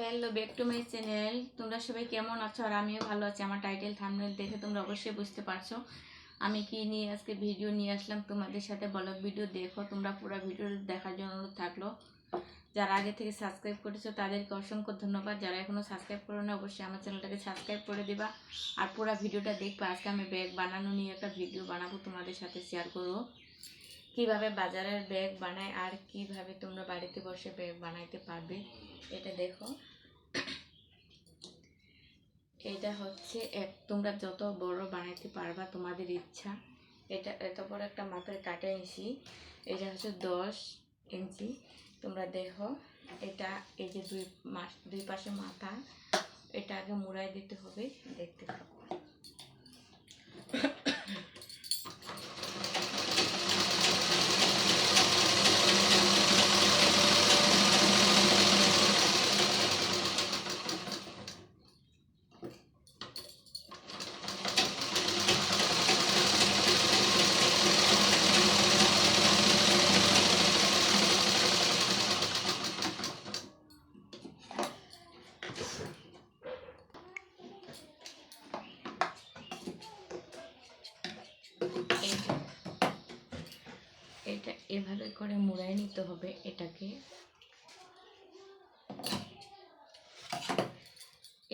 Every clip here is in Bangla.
Hello back to my channel তোমরা সবাই কেমন আছো? আর আমিও ভালো আছি। আমার টাইটেল থামনেল দেখে তোমরা অবশ্যই বুঝতে পারছ। আমি কি নিয়ে আজকে ভিডিও নিয়ে আসলাম? তোমাদের সাথে ব্লগ ভিডিও দেখো। তোমরা পুরো ভিডিও দেখার জন্য অনুরোধ থাকল। যারা আগে থেকে সাবস্ক্রাইব করেছ, তাদেরকে অসংখ্য ধন্যবাদ। যারা এখনও সাবস্ক্রাইব করো না, অবশ্যই আমার চ্যানেলটাকে সাবস্ক্রাইব করে দিবা। আর পুরো ভিডিওটা দেখবা। আজকে আমি ব্যাগ বানানো নিয়ে একটা ভিডিও বানাবো। তোমাদের সাথে শেয়ার করব। কীভাবে বাজারের ব্যাগ বানায় আর কীভাবে তোমরা বাড়িতে বসে ব্যাগ বানাইতে পারবে, এটা দেখো। এটা হচ্ছে এক, তোমরা যত বড় বানাইতে পারবা তোমাদের ইচ্ছা। এটা এত বড় একটা মাপের কাটা ইঞ্চি, এটা হচ্ছে দশ ইঞ্চি। তোমরা দেখো, এটা এই যে দুই মাস দুই পাশে মাথা, এটা আগে মুড়াই দিতে হবে, দেখতে থাকো এটা এটা এভাবে করে মুড়াই নিতে হবে এটাকে।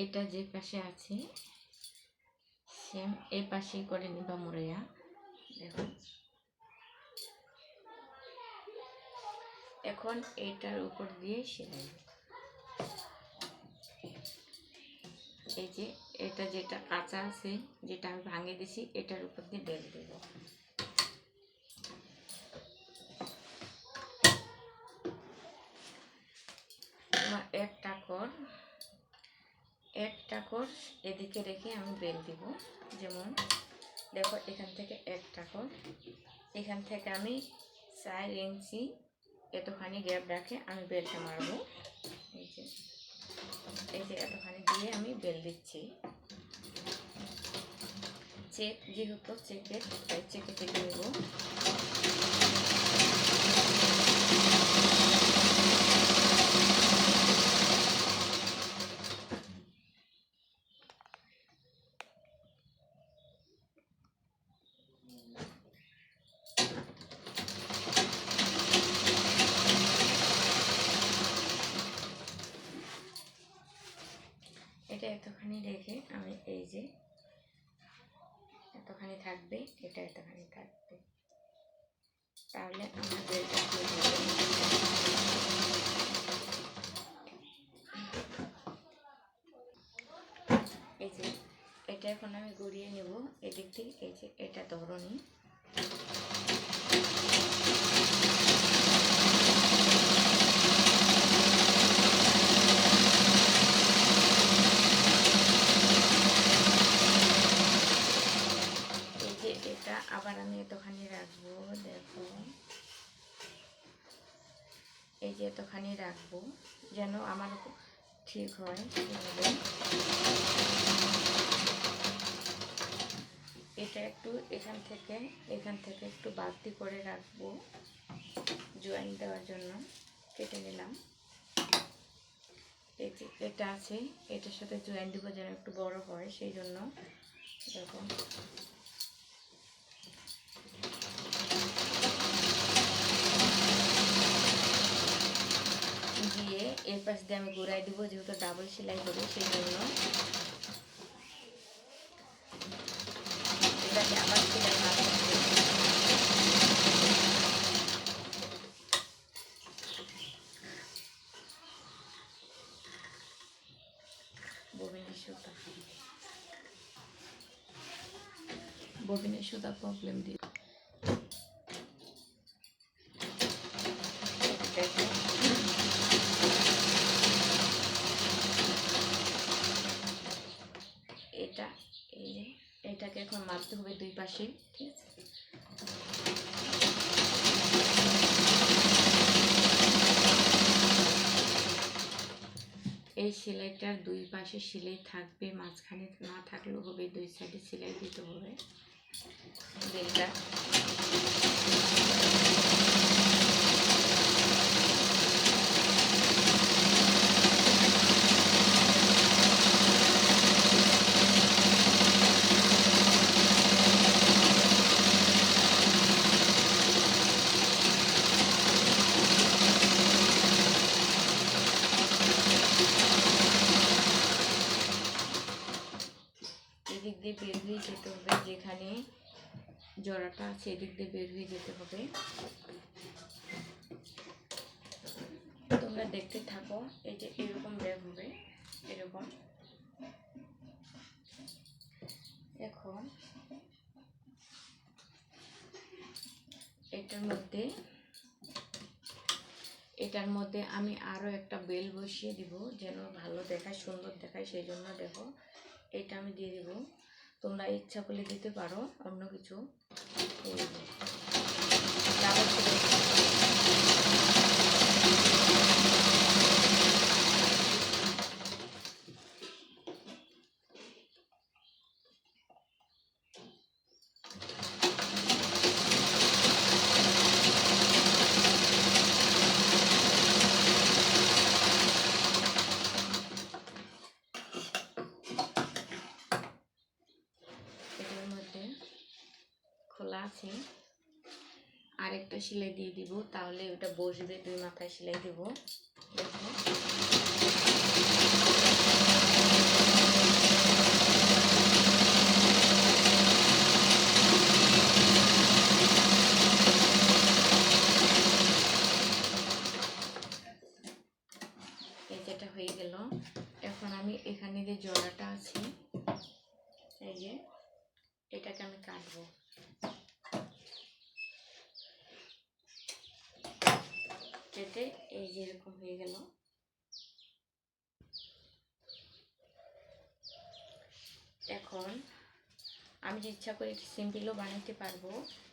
এটা যে পাশে আছে সেম এই পাশেই করে নিবা মুড়াইয়া। দেখো। এখন এটার উপর দিয়ে সেলাই। এই যে এটা যেটা কাঁচা আছে, যেটা আমি ভাঙে দিছি এটার উপর দিয়ে বেল দেব তোমার একটা কর একটা কর এদিকে রেখে আমি বেল দিব। যেমন, দেখো, এখান থেকে একটা কর এখান থেকে আমি চার ইঞ্চি এতখানি গ্যাপ রাখে, আমি বেলটা মারবো। এই যে এই যে এতখানি দিয়ে আমি বেল দিচ্ছি। চেক, যেহেতু চেকের চেকে চেকে নেব এটা এতখানি রেখে আমি এই যে এতখানি থাকবে এটা এতখানি থাকবে। তাহলে হবে এই যে, এটা এখন আমি গড়িয়ে নেব। এদিক থেকে এই যে, এটা ধরনি এই যে এটা আবার আমি এতখানি রাখব, দেখো। এই যে এতখানি রাখব, যেন আমার ঠিক হয়। এটা একটু এখান থেকে এখান থেকে একটু বাড়তি করে রাখব জয়েন দেওয়ার জন্য। কেটে নিলাম। এটা আছে, এটার সাথে জয়েন দিব যেন একটু বড় হয়, সেই জন্য। দেখো দিয়ে এর পাশ দিয়ে আমি ঘুরাই দিব, যেহেতু ডাবল সেলাই হবে। সেই জন্য ববিনের সুতা প্রবলেম দিয়ে দেখো এটা এই যে এটাকে এখন মারতে ঠিক আছে এই সেলাইটার দুই পাশে সেলাই থাকবে, মাঝখানে না থাকলেও হবে, দুই সাইডে সেলাই দিতে হবে। বেলটা দিয়ে বের হয়ে যেখানে জোড়াটা আছে, এদিক দিয়ে বের হয়ে যেতে হবে। তোমরা দেখতে থাকো, এই যে এরকম ব্যাগ হবে, এরকম। এখন এটার মধ্যে এটার মধ্যে আমি আরও একটা বেল বসিয়ে দিব, যেন ভালো দেখায়, সুন্দর দেখায়, সেই জন্য দেখো, এটা আমি দিয়ে দিব। তোমরা ইচ্ছা করলে দিতে পারো অন্য কিছু এই যে। ডাবল করে এটার মধ্যে খোলা আছে। আরেকটা সেলাই দিয়ে দিব, তাহলে ওটা বসবে, দুই মাথায় সেলাই দেব। হয়ে গেল। এখন আমি এখানে যে জড়াটা আছে, এই যে, এটাকে আমি কাটবো। কেটে এই যে এরকম হয়ে গেল। এখন আমি যে ইচ্ছা করে করি সিম্পিলও বানাতে পারব।